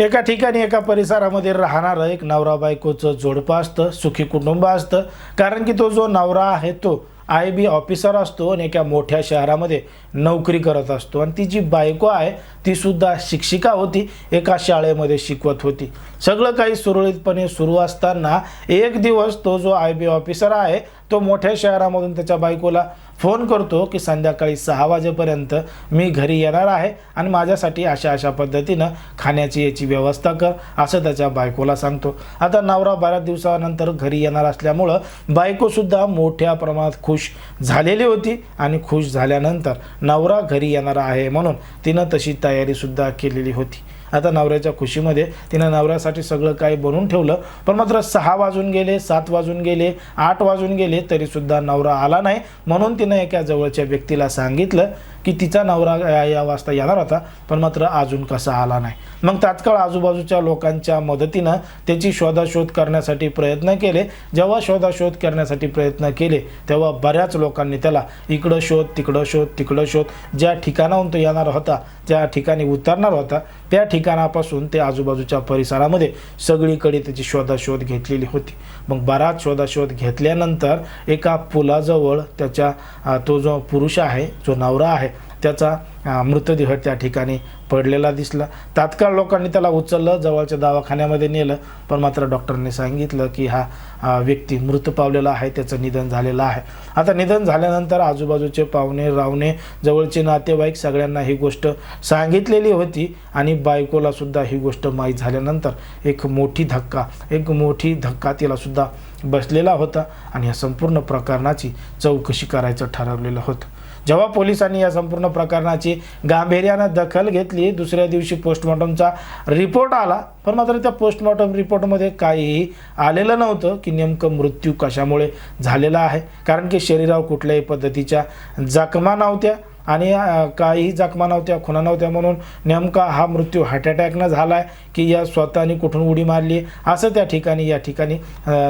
एका ठिकाणी एका परिसरामध्ये राहणारं एक नवरा बायकोचं जोडपं असतं सुखी कुटुंब असतं. कारण की तो जो नवरा आहे तो आय बी ऑफिसर असतो आणि एका मोठ्या शहरामध्ये नोकरी करत असतो. आणि ती जी बायको आहे तीसुद्धा शिक्षिका होती एका शाळेमध्ये शिकवत होती. सगळं काही सुरळीतपणे सुरू असताना एक दिवस तो जो आय बी ऑफिसर आहे तो मोठ्या शहरामधून त्याच्या बायकोला फोन करतो की संध्याकाळी सहा वाजेपर्यंत मी घरी येणार आहे आणि माझ्यासाठी अशा अशा पद्धतीनं खाण्याची याची व्यवस्था कर असं त्याच्या बायकोला सांगतो. आता नवरा बऱ्याच दिवसानंतर घरी येणार असल्यामुळं बायकोसुद्धा मोठ्या प्रमाणात खुश झालेली होती आणि खुश झाल्यानंतर नवरा घरी येणार आहे म्हणून तिनं तशी तयारीसुद्धा केलेली होती. आता नवऱ्याच्या खुशीमध्ये तिनं नवऱ्यासाठी सगळं काही बनवून ठेवलं. पण मात्र सहा वाजून गेले सात वाजून गेले आठ वाजून गेले तरीसुद्धा नवरा आला नाही. म्हणून तिनं एका जवळच्या व्यक्तीला सांगितलं की तिचा नवरा या- या वाजता येणार होता पण मात्र अजून कसा आला नाही. मग तात्काळ आजूबाजूच्या लोकांच्या मदतीनं त्याची शोधाशोध करण्यासाठी प्रयत्न केले. जेव्हा शोधाशोध करण्यासाठी प्रयत्न केले तेव्हा बऱ्याच लोकांनी त्याला इकडं शोध तिकडं शोध तिकडं शोध ज्या ठिकाणाहून तो येणार होता ज्या ठिकाणी उतरणार होता त्या ठिकाणापासून ते आजूबाजूच्या परिसरामध्ये सगळीकडे त्याची शोधाशोध घेतलेली होती. मग बराच शोधाशोध घेतल्यानंतर एका पुलाजवळ त्याच्या तो जो पुरुष आहे जो नवरा आहे त्याचा मृतदेह त्या ठिकाणी पडलेला दिसला. तात्काळ लोकांनी त्याला उचललं जवळच्या दवाखान्यामध्ये नेलं पण मात्र डॉक्टरने सांगितलं की हा व्यक्ती मृत पावलेला आहे त्याचं निधन झालेलं आहे. आता निधन झाल्यानंतर आजूबाजूचे पाहुणे रावणे जवळचे नातेवाईक सगळ्यांना ही गोष्ट सांगितलेली होती आणि बायकोला सुद्धा ही गोष्ट माहीत झाल्यानंतर एक मोठी धक्का एक मोठी धक्का तिला सुद्धा बसलेला होता आणि या संपूर्ण प्रकरणाची चौकशी करायचं ठरवलेलं होतं. जेव्हा पोलिसांनी या संपूर्ण प्रकरणाची गांभीर्यानं दखल घेतली दुसऱ्या दिवशी पोस्टमॉर्टमचा रिपोर्ट आला पण मात्र त्या पोस्टमॉर्टम रिपोर्टमध्ये काहीही आलेलं नव्हतं की नेमकं मृत्यू कशामुळे झालेला आहे. कारण की शरीरावर कुठल्याही पद्धतीच्या जखमा नव्हत्या. आणि काही काहीही जखमा नव्हत्या खुणा नव्हत्या म्हणून नेमका हा मृत्यू हार्ट अटॅकनं झाला आहे की या स्वतःने कुठून उडी मारली असं त्या ठिकाणी या ठिकाणी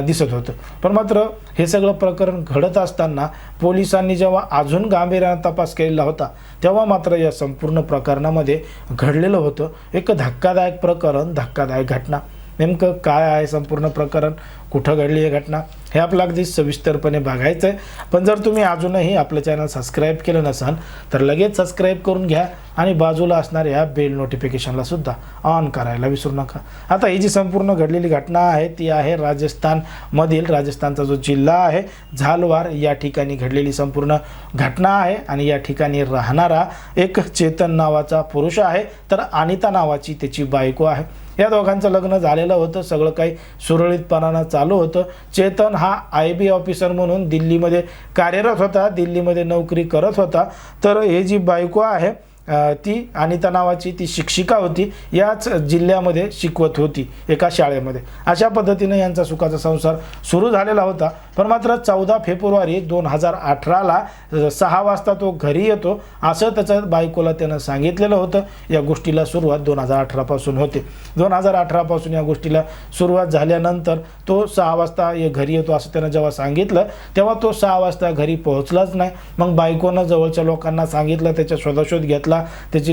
दिसत होतं. पण मात्र हे सगळं प्रकरण घडत असताना पोलिसांनी जेव्हा अजून गांभीर्यानं तपास केलेला होता तेव्हा मात्र या संपूर्ण प्रकरणामध्ये घडलेलं होतं. एक धक्कादायक प्रकरण धक्कादायक घटना. नेमकं काय आहे संपूर्ण प्रकरण? कुठं घडली आहे घटना? हे आपलं अगदी सविस्तरपणे बघायचं आहे पण जर तुम्ही अजूनही आपलं चॅनल सबस्क्राईब केलं नसाल तर लगेच सबस्क्राईब करून घ्या आणि बाजूला असणाऱ्या बेल नोटिफिकेशनला सुद्धा ऑन करायला विसरू नका. आता ही जी संपूर्ण घडलेली घटना आहे ती आहे राजस्थानमधील राजस्थानचा जो जिल्हा आहे झालवार या ठिकाणी घडलेली संपूर्ण घटना आहे आणि या ठिकाणी राहणारा एक चेतन नावाचा पुरुष आहे. तर अनिता नावाची त्याची बायको आहे. या दोघांचं लग्न झालेलं होतं. सगळं काही सुरळीतपणानं चालू होतं. चेतन हा आय बी ऑफिसर म्हणून दिल्लीमध्ये कार्यरत होता. दिल्लीमध्ये नोकरी करत होता. तर हे जी बायको आहे ती अनिता नावाची ती शिक्षिका होती याच जिल्ह्यामध्ये शिकवत होती एका शाळेमध्ये. अशा पद्धतीने यांचा सुखाचा संसार सुरू झालेला होता. पण मात्र चौदा फेब्रुवारी दोन हजार अठराला सहा वाजता तो घरी येतो. असं त्याचं बायकोला त्यानं सांगितलेलं होतं. या गोष्टीला सुरुवात दोन हजार अठरापासून होते. दोन हजार अठरापासून या गोष्टीला सुरुवात झाल्यानंतर तो सहा वाजता ये घरी येतो असं त्यानं जेव्हा सांगितलं तेव्हा तो सहा वाजता घरी पोहोचलाच नाही. मग बायकोनं जवळच्या लोकांना सांगितलं त्याच्या शोधाशोध घेतला त्याची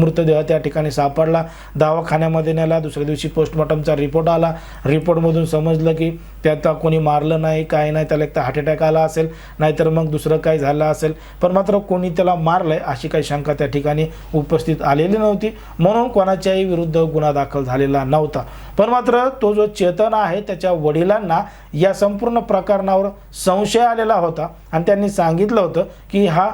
मृतदेह त्या ठिकाणी सापडला. दवाखान्यामध्ये नेला. दुसऱ्या दिवशी पोस्टमॉर्टमचा रिपोर्ट आला. रिपोर्टमधून समजलं की त्याचा कोणी मारलं नाही काय नाही. त्याला एक तर हार्ट अटॅक आला असेल नाहीतर मग दुसरं काही झालं असेल. पण मात्र कोणी त्याला मारलंय अशी काही शंका त्या ठिकाणी उपस्थित आलेली नव्हती. म्हणून कोणाच्याही विरुद्ध गुन्हा दाखल झालेला नव्हता. पण मात्र तो जो चेतन आहे त्याच्या वडिलांना या संपूर्ण प्रकरणावर संशय आलेला होता. आणि त्यांनी सांगितलं होतं की हा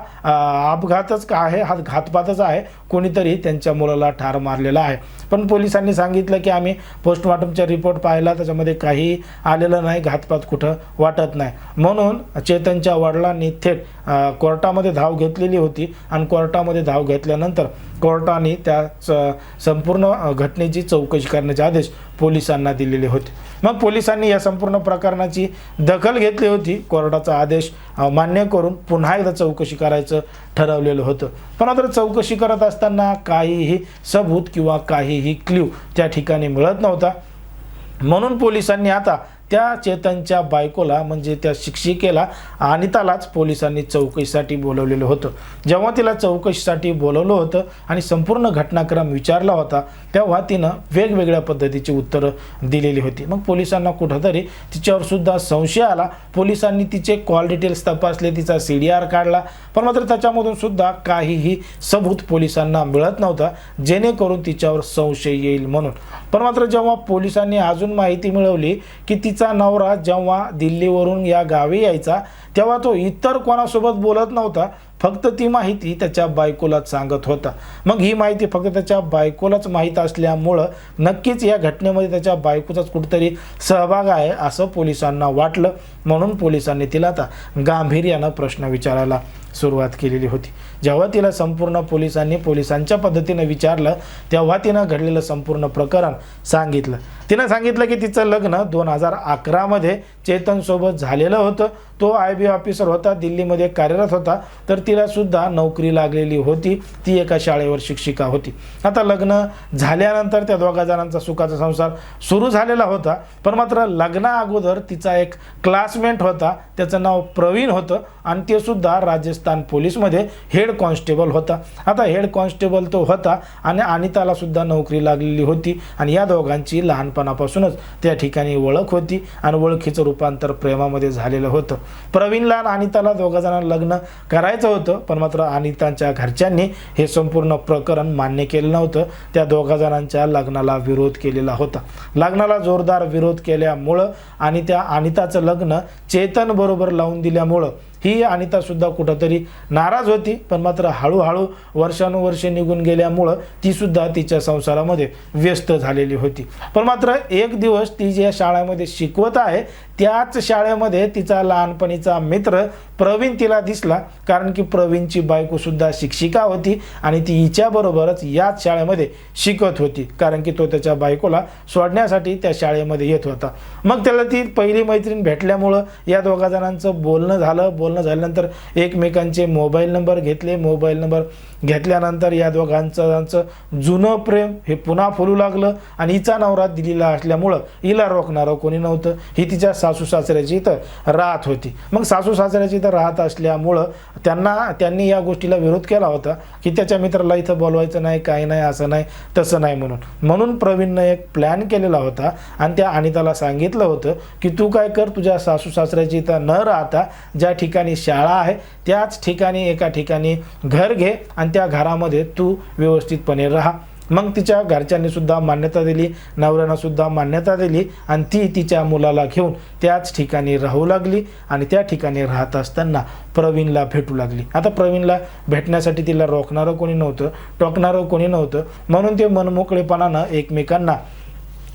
अपघातच का आहे हा घातपातच आहे कोणीतरी त्यांच्या मुलाला ठार मारलेला आहे. पण पोलिसांनी सांगितलं की आम्ही पोस्टमॉर्टमचा रिपोर्ट पाहिला त्याच्यामध्ये काही आलेलं नाही घातपात कुठं वाटत नाही. म्हणून चेतनच्या वडिलांनी थेट कोर्टामध्ये धाव घेतलेली होती आणि कोर्टामध्ये धाव घेतल्यानंतर कोर्टाने त्या स- संपूर्ण घटनेची चौकशी करण्याचे आदेश पोलिसांना दिलेले होते. मग पोलिसांनी या संपूर्ण प्रकरणाची दखल घेतली होती. कोर्टाचा आदेश मान्य करून पुन्हा एकदा चौकशी करायचं ठरवलेलं होतं. पण आता चौकशी करत असताना काहीही सबूत किंवा काहीही क्ल्यू त्या ठिकाणी मिळत नव्हता. म्हणून पोलिसांनी आता त्या चेतनच्या बायकोला म्हणजे त्या शिक्षिकेला अनितालाच पोलिसांनी चौकशीसाठी बोलवलेलं होतं. जेव्हा तिला चौकशीसाठी बोलवलं होतं आणि संपूर्ण घटनाक्रम विचारला होता तेव्हा तिनं वेगवेगळ्या पद्धतीची उत्तरं दिलेली होती. मग पोलिसांना कुठंतरी तिच्यावरसुद्धा संशय आला. पोलिसांनी तिचे कॉल डिटेल्स तपासले तिचा सी डी आर काढला पण मात्र त्याच्यामधून सुद्धा काहीही सबूत पोलिसांना मिळत नव्हता जेणेकरून तिच्यावर संशय येईल म्हणून. पण मात्र जेव्हा पोलिसांनी अजून माहिती मिळवली की तिचा नवरा जेव्हा दिल्लीवरून या गावी यायचा तेव्हा तो इतर कोणासोबत बोलत नव्हता. फक्त ती माहिती त्याच्या बायकोलाच सांगत होता. मग ही माहिती फक्त त्याच्या बायकोलाच माहीत असल्यामुळं नक्कीच या घटनेमध्ये त्याच्या बायकोचाच कुठेतरी सहभाग आहे असं पोलिसांना वाटलं. म्हणून पोलिसांनी तिला आता गांभीर्यानं प्रश्न विचारायला सुरुवात केलेली होती. जेव्हा तिला संपूर्ण पोलिसांनी पोलिसांच्या पद्धतीनं विचारलं तेव्हा तिनं घडलेलं संपूर्ण प्रकरण सांगितलं. तिनं सांगितलं की तिचं लग्न दोन हजार अकरामध्ये चेतनसोबत झालेलं होतं. तो आय बी ऑफिसर होता दिल्लीमध्ये कार्यरत होता. तर तिलासुद्धा नोकरी लागलेली होती. ती एका शाळेवर शिक्षिका होती. आता लग्न झाल्यानंतर त्या दोघा जणांचा सुखाचा संसार सुरू झालेला होता. पण मात्र लग्ना अगोदर तिचा एक क्लासमेट होता. त्याचं नाव प्रवीण होतं आणि ते सुद्धा राजस्थान पोलीसमध्ये हेड कॉन्स्टेबल होता. आता हेड कॉन्स्टेबल तो होता आणि अनिताला सुद्धा नोकरी लागलेली होती. आणि या दोघांची लहानपणापासूनच त्या ठिकाणी ओळख होती आणि ओळखीचं रूप रूपांतर प्रेमामध्ये झालेलं होतं. प्रवीणला आणि अनिताला दोघा जणांना लग्न करायचं होतं पण मात्र अनितांच्या घरच्यांनी हे संपूर्ण प्रकरण मान्य केलं नव्हतं. त्या दोघा जणांच्या लग्नाला विरोध केलेला होता. लग्नाला जोरदार विरोध केल्यामुळं आणि त्या अनिताचं लग्न चेतन बरोबर लावून दिल्यामुळं ही अनिता सुद्धा कुठंतरी नाराज होती पण मात्र हळूहळू वर्षानुवर्षे निघून गेल्यामुळं ती सुद्धा तिच्या संसारामध्ये व्यस्त झालेली होती. पण मात्र एक दिवस ती ज्या शाळेमध्ये शिकवत आहे त्याच शाळेमध्ये तिचा लहानपणीचा मित्र प्रवीण तिला दिसला कारण की प्रवीणची बायकोसुद्धा शिक्षिका होती आणि ती हिच्याबरोबरच याच शाळेमध्ये शिकत होती कारण की तो त्याच्या बायकोला सोडण्यासाठी त्या शाळेमध्ये येत होता. मग त्याला ती पहिली मैत्रीण भेटल्यामुळं या दोघा जणांचं बोलणं झालं. बोलणं झाल्यानंतर एकमेकांचे मोबाईल नंबर घेतले. मोबाईल नंबर घेतल्यानंतर या दोघांचं त्यांचं जुनं प्रेम हे पुन्हा फुलू लागलं आणि हिचा नवरा दिल्लीला असल्यामुळं हिला रोखणारं कोणी नव्हतं. ही तिच्या सासू सासऱ्याची इथं राहत होती. मग सासू सासऱ्याची इथं राहत असल्यामुळं त्यांना त्यांनी या गोष्टीला विरोध केला होता की त्याच्या मित्राला इथं बोलवायचं नाही काही नाही असं नाही तसं नाही म्हणून. म्हणून प्रवीणनं एक प्लॅन केलेला होता आणि त्या अनिताला सांगितलं होतं की तू काय कर तुझ्या सासू सासऱ्याची इथं न राहता ज्या ठिकाणी शाळा आहे त्याच ठिकाणी एका ठिकाणी घर घे आणि त्या घरामध्ये तू व्यवस्थितपणे राहा. मग तिच्या घरच्यांनी सुद्धा मान्यता दिली नवऱ्यानं सुद्धा मान्यता दिली आणि ती तिच्या मुलाला घेऊन त्याच ठिकाणी राहू लागली आणि त्या ठिकाणी राहत असताना प्रवीणला भेटू लागली. आता प्रवीणला भेटण्यासाठी तिला रोखणारं कोणी नव्हतं टोकणारं कोणी नव्हतं. म्हणून ते मनमोकळेपणानं एकमेकांना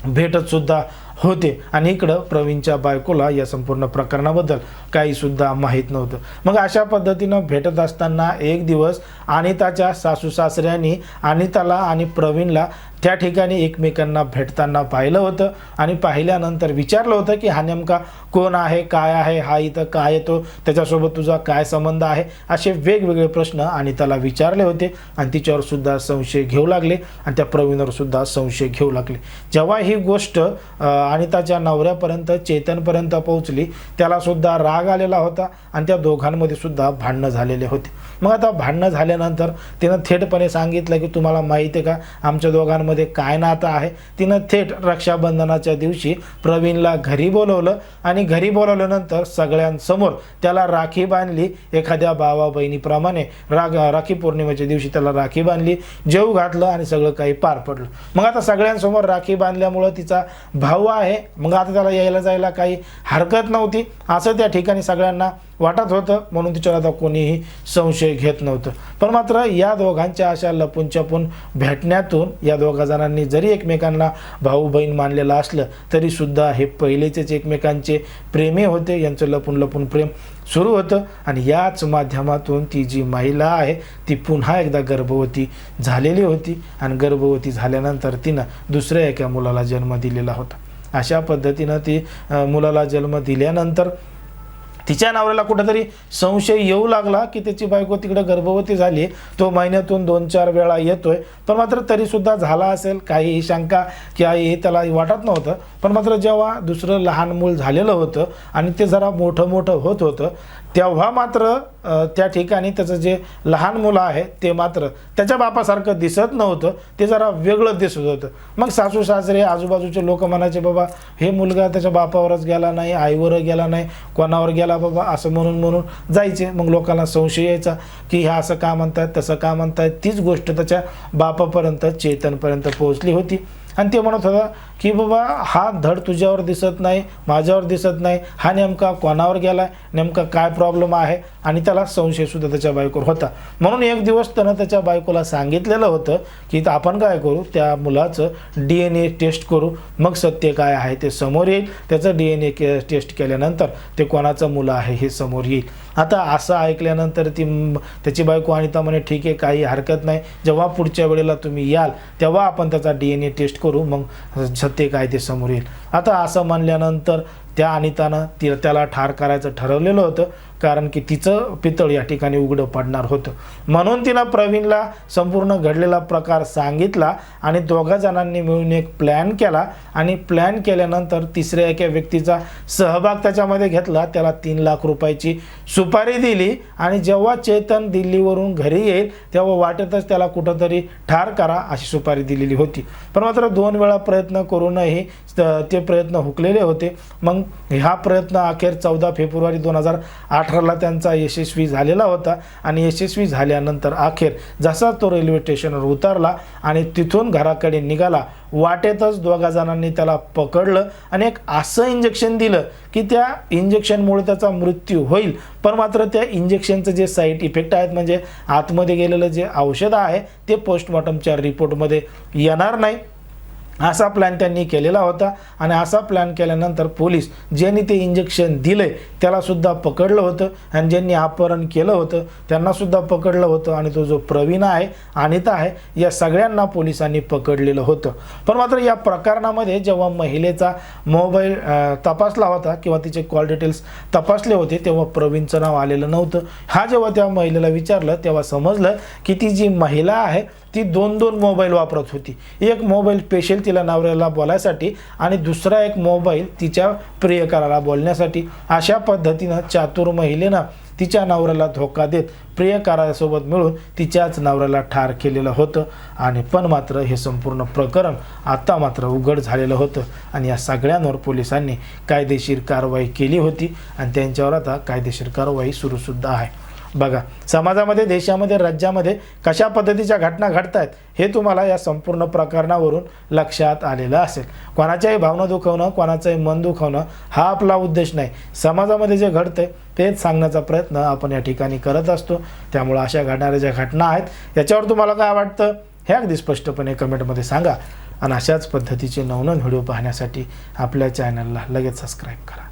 भेटत सुद्धा होते. आणि इकडं प्रवीणच्या बायकोला या संपूर्ण प्रकरणाबद्दल काही सुद्धा माहीत नव्हतं. मग अशा पद्धतीनं भेटत असताना एक दिवस अनिताच्या सासू सासऱ्यांनी अनिताला आणि प्रवीणला त्या ठिकाणी एकमेकांना भेटताना पाहिलं होतं आणि पाहिल्यानंतर विचारलं होतं की हा नेमका कोण आहे काय आहे हा इथं काय येतो त्याच्यासोबत तुझा काय संबंध आहे? असे वेगवेगळे प्रश्न आणि त्याला विचारले होते आणि तिच्यावर सुद्धा संशय घेऊ लागले आणि त्या प्रवीणवर सुद्धा संशय घेऊ लागले. जेव्हा ही गोष्ट अनिताच्या नवऱ्यापर्यंत चेतनपर्यंत पोहोचली त्याला सुद्धा राग आलेला होता आणि त्या दोघांमध्ये सुद्धा भांडणं झालेले होते. मग आता भांडणं झाल्यानंतर तिनं थेटपणे सांगितलं की तुम्हाला माहिती आहे का? आमच्या दोघांमध्ये काय नातं आहे? तिनं थेट रक्षाबंधनाच्या दिवशी प्रवीणला घरी बोलवलं आणि घरी बोलवल्यानंतर सगळ्यांसमोर त्याला राखी बांधली. एखाद्या भावा बहिणीप्रमाणे राग राखी पौर्णिमेच्या दिवशी त्याला राखी बांधली. जेव घातलं आणि सगळं काही पार पडलं. मग आता सगळ्यांसमोर राखी बांधल्यामुळं तिचा भाऊ आहे. मग आता त्याला यायला जायला काही हरकत नव्हती. असं त्या ठिकाणी सगळ्यांना वाटत होतं. म्हणून तिच्यावर आता कोणीही संशय घेत नव्हतं. पण मात्र या दोघांच्या अशा लपून छपून भेटण्यातून या दोघां जणांनी जरी एकमेकांना भाऊ बहीण मानलेलं असलं तरी सुद्धा हे पहिलेचेच एकमेकांचे प्रेमे होते. यांचं लपून लपून प्रेम सुरू होतं आणि याच माध्यमातून ती जी महिला आहे ती पुन्हा एकदा गर्भवती झालेली होती आणि गर्भवती झाल्यानंतर तिनं दुसऱ्या एका मुलाला जन्म दिलेला होता. अशा पद्धतीनं ती मुलाला जन्म दिल्यानंतर तिच्या नवऱ्याला कुठेतरी संशय येऊ लागला की त्याची बायको तिकडे गर्भवती झाली. तो महिन्यातून दोन चार वेळा येतोय. पण मात्र तरीसुद्धा झाला असेल. काही शंका की हे त्याला वाटत नव्हतं. पण मात्र जेव्हा दुसरं लहान मूल झालेलं होतं आणि ते जरा मोठं मोठं होत होतं तेव्हा मात्र त्या ठिकाणी त्याचं जे लहान मुलं आहे ते मात्र त्याच्या बापासारखं दिसत नव्हतं. ते जरा वेगळं दिसत होतं. मग सासू सासरे आजूबाजूचे लोक म्हणायचे बाबा हे मुलगा त्याच्या बापावरच गेला नाही आईवर गेला नाही कोणावर गेला बाबा? असं म्हणून म्हणून जायचे. मग लोकांना संशय यायचा की ह्या असं का म्हणतात तसं का म्हणतात तीच गोष्ट त्याच्या बापापर्यंत चेतनपर्यंत पोहोचली होती. आणि ते म्हणत होता की बाबा हा धड तुझ्यावर दिसत नाही माझ्यावर दिसत नाही. हा नेमका कोणावर गेला नेमका काय प्रॉब्लेम आहे? आणि त्याला संशयसुद्धा त्याच्या बायकोवर होता. म्हणून एक दिवस त्यानं त्याच्या बायकोला सांगितलेलं होतं की आपण काय करू? त्या मुलाचं डी एन ए टेस्ट करू. मग सत्य काय आहे ते समोर येईल. त्याचं डी एन ए के टेस्ट केल्यानंतर ते कोणाचं मुलं आहे हे समोर येईल. आता असं ऐकल्यानंतर ती त्याची बायको अनिता म्हणे ठीक आहे काही हरकत नाही. जेव्हा पुढच्या वेळेला तुम्ही याल तेव्हा आपण त्याचा डी एन ए टेस्ट करू. मग सत्य काय ते समोर येईल. आता असं म्हणल्यानंतर त्या अनितानं ती त्याला ठार करायचं ठरवलेलं होतं. कारण की तिचं पितळ या ठिकाणी उघडं पडणार होतं. म्हणून तिनं प्रवीणला संपूर्ण घडलेला प्रकार सांगितला आणि दोघा जणांनी मिळून एक प्लॅन केला आणि प्लॅन केल्यानंतर तिसऱ्या एका व्यक्तीचा सहभाग त्याच्यामध्ये घेतला. त्याला तीन लाख रुपयाची सुपारी दिली आणि जेव्हा चेतन दिल्लीवरून घरी येईल तेव्हा वाटेतच त्याला कुठंतरी ठार करा अशी सुपारी दिलेली होती. पण मात्र दोन वेळा प्रयत्न करूनही त- ते प्रयत्न हुकलेले होते. मग हा प्रयत्न अखेर चौदा फेब्रुवारी दोन हजार आठ अठराला त्यांचा यशस्वी झालेला होता आणि यशस्वी झाल्यानंतर अखेर जसा तो रेल्वे स्टेशनवर उतरला आणि तिथून घराकडे निघाला वाटेतच दोघा जणांनी त्याला पकडलं आणि एक असं इंजेक्शन दिलं की त्या इंजेक्शनमुळे त्याचा मृत्यू होईल. पण मात्र त्या इंजेक्शनचं जे साईड इफेक्ट आहेत म्हणजे आतमध्ये गेलेलं जे औषध आहे ते पोस्टमॉर्टमच्या रिपोर्टमध्ये येणार नाही. असा प्लॅन त्यांनी केलेला होता आणि असा प्लॅन केल्यानंतर पोलीस ज्यांनी ते इंजेक्शन दिले त्यालासुद्धा पकडलं होतं आणि ज्यांनी अपहरण केलं होतं त्यांनासुद्धा पकडलं होतं. आणि तो जो प्रवीण आहे अनिता आहे या सगळ्यांना पोलिसांनी पकडलेलं होतं. पण मात्र या प्रकरणामध्ये जेव्हा महिलेचा मोबाईल तपासला होता किंवा तिचे कॉल डिटेल्स तपासले होते तेव्हा प्रवीणचं नाव आलेलं नव्हतं. हा जेव्हा त्या महिलेला विचारलं तेव्हा समजलं की ती जी महिला आहे ती दोन दोन मोबाईल वापरत होती. एक मोबाईल स्पेशल तिला नवऱ्याला बोलायसाठी आणि दुसरा एक मोबाईल तिच्या प्रियकराला बोलण्यासाठी. अशा पद्धतीनं चातुर महिलेनं तिच्या नवऱ्याला धोका देत प्रियकारासोबत मिळून तिच्याच नवऱ्याला ठार केलेलं होतं. आणि पण मात्र हे संपूर्ण प्रकरण आता मात्र उघड झालेलं होतं. आणि या सगळ्यांवर पोलिसांनी कायदेशीर कारवाई केली होती. आणि त्यांच्यावर आता कायदेशीर कारवाई सुरूसुद्धा आहे. बघा समाजामध्ये देशामध्ये राज्यामध्ये कशा पद्धतीच्या घटना घडत आहेत हे तुम्हाला या संपूर्ण प्रकरणावरून लक्षात आलेलं असेल. कोणाच्याही भावना दुखवणं कोणाचंही मन दुखवणं हा आपला उद्देश नाही. समाजामध्ये जे घडतंय तेच सांगण्याचा प्रयत्न आपण या ठिकाणी करत असतो. त्यामुळं अशा घडणाऱ्या ज्या घटना आहेत याच्यावर तुम्हाला काय वाटतं हे अगदी स्पष्टपणे कमेंटमध्ये सांगा. आणि अशाच पद्धतीचे नवनवीन व्हिडिओ पाहण्यासाठी आपल्या चॅनलला लगेच सबस्क्राईब करा.